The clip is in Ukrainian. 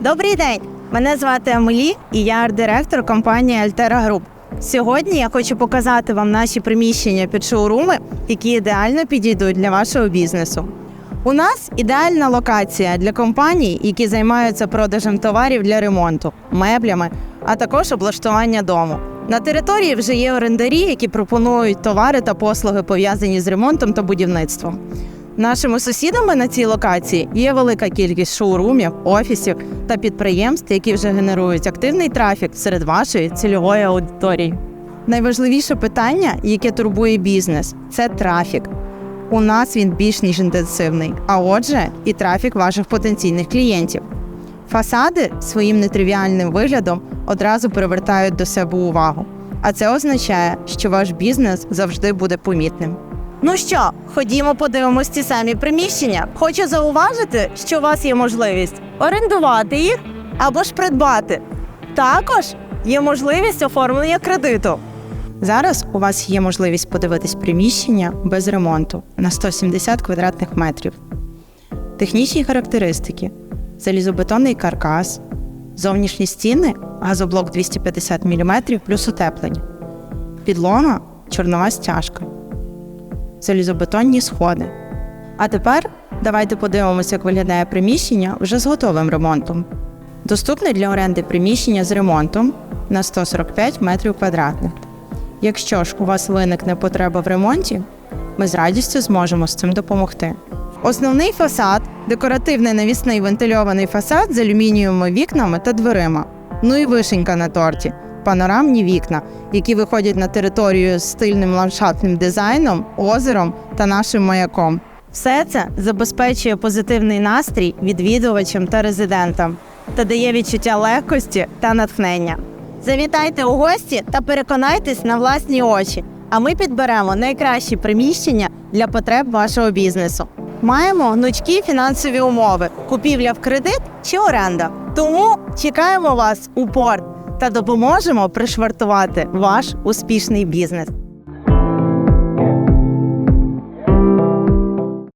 Добрий день! Мене звати Амелі і я арт-директор компанії Altera Group. Сьогодні я хочу показати вам наші приміщення під шоуруми, які ідеально підійдуть для вашого бізнесу. У нас ідеальна локація для компаній, які займаються продажем товарів для ремонту, меблями, а також облаштування дому. На території вже є орендарі, які пропонують товари та послуги пов'язані з ремонтом та будівництвом. Нашими сусідами на цій локації є велика кількість шоурумів, офісів та підприємств, які вже генерують активний трафік серед вашої цільової аудиторії. Найважливіше питання, яке турбує бізнес, це трафік. У нас він більш ніж інтенсивний, а отже, і трафік ваших потенційних клієнтів. Фасади своїм нетривіальним виглядом одразу привертають до себе увагу. А це означає, що ваш бізнес завжди буде помітним. Ну що, ходімо подивимось ці самі приміщення. Хочу зауважити, що у вас є можливість орендувати їх або ж придбати. Також є можливість оформлення кредиту. Зараз у вас є можливість подивитись приміщення без ремонту на 170 квадратних метрів. Технічні характеристики: залізобетонний каркас, зовнішні стіни, газоблок 250 мм плюс утеплення, підлога, чорнова стяжка, залізобетонні сходи. А тепер давайте подивимося, як виглядає приміщення вже з готовим ремонтом. Доступне для оренди приміщення з ремонтом на 145 метрів квадратних. Якщо ж у вас виникне потреба в ремонті, ми з радістю зможемо з цим допомогти. Основний фасад декоративний навісний вентильований фасад з алюмінієвими вікнами та дверима. Ну і вишенька на торті панорамні вікна, які виходять на територію з стильним ландшафтним дизайном, озером та нашим маяком. Все це забезпечує позитивний настрій відвідувачам та резидентам та дає відчуття легкості та натхнення. Завітайте у гості та переконайтесь на власні очі. А ми підберемо найкращі приміщення для потреб вашого бізнесу. Маємо гнучкі фінансові умови: купівля в кредит чи оренда. Тому чекаємо вас у порт та допоможемо пришвартувати ваш успішний бізнес.